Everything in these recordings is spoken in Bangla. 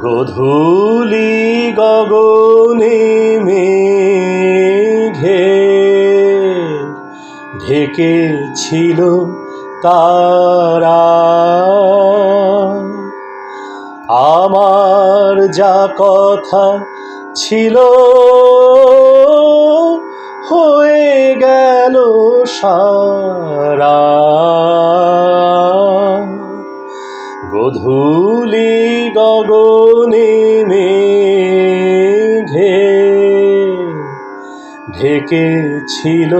গধূলি গগনে মেঘে ঢেকেছিল তারা। আমার যা কথা ছিল হয়ে গেল সারা। গধূলি গগনে মেঘে ঢেকেছিল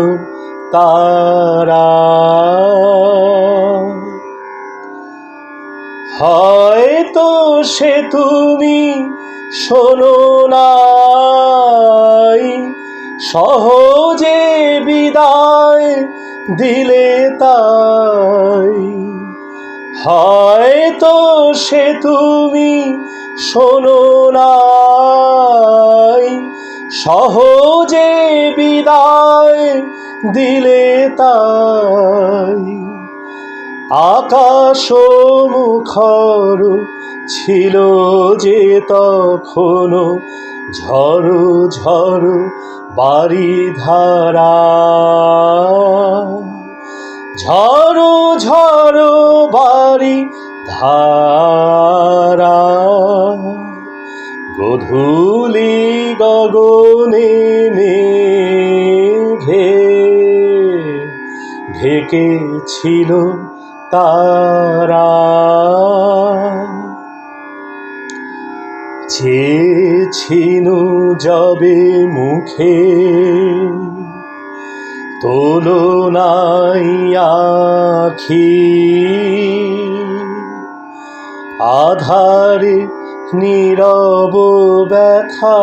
তারা। হয়তো সে তুমি শোনো নাই সহজে বিদায় দিলে তাই। হয়তো সে তুমি শোনো নাই। সহজে বিদায় দিলে তাই। আকাশ মুখর ছিল যে তখনো ঝড়ো ঝড়ো বাড়ি ধারা। ঝড়ো ঝড়ো ধারা। গধূলি গগনে মেঘে ঢেকেছিল তারা। চেয়েছিনু যবে মুখে তোলো নাই আখি। আধারে নীরব ব্যথা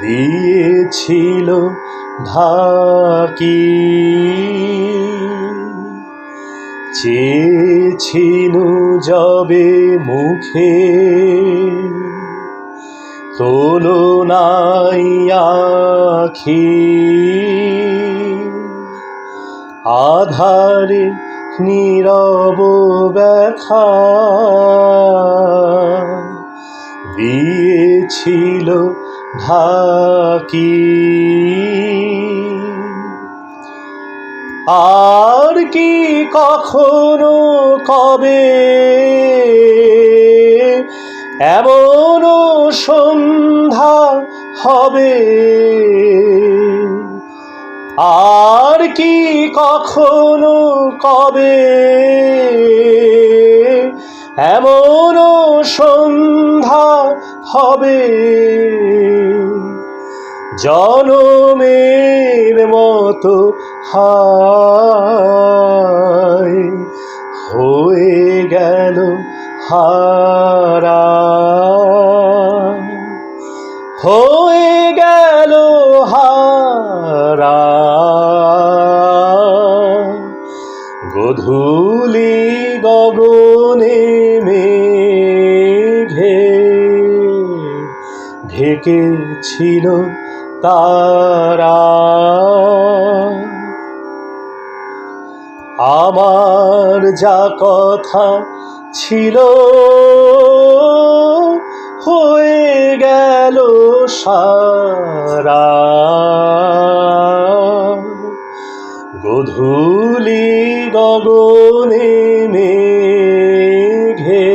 দিয়েছিল ঢাকি। চেয়েছিনু যবে মুখে তোলো নাই আখি। আধারে নীরব ব্যথা দিয়েছিল ঢাকি। আর কি কখনো কবে এমন সন্ধ্যা হবে? আর কি কখনো কবে? এমন সন্ধ্যা হবে। জনমের মতো হায় হয়ে গেল হারা। হয়ে গেল হারা। গধূলি গগনে মেঘে ঢেকেছিল তারা। আমার যা কথা ছিল হয়ে গেল সারা। গধূলি গগনে মেঘে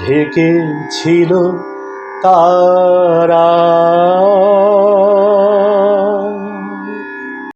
ঢেকেছিল তারা।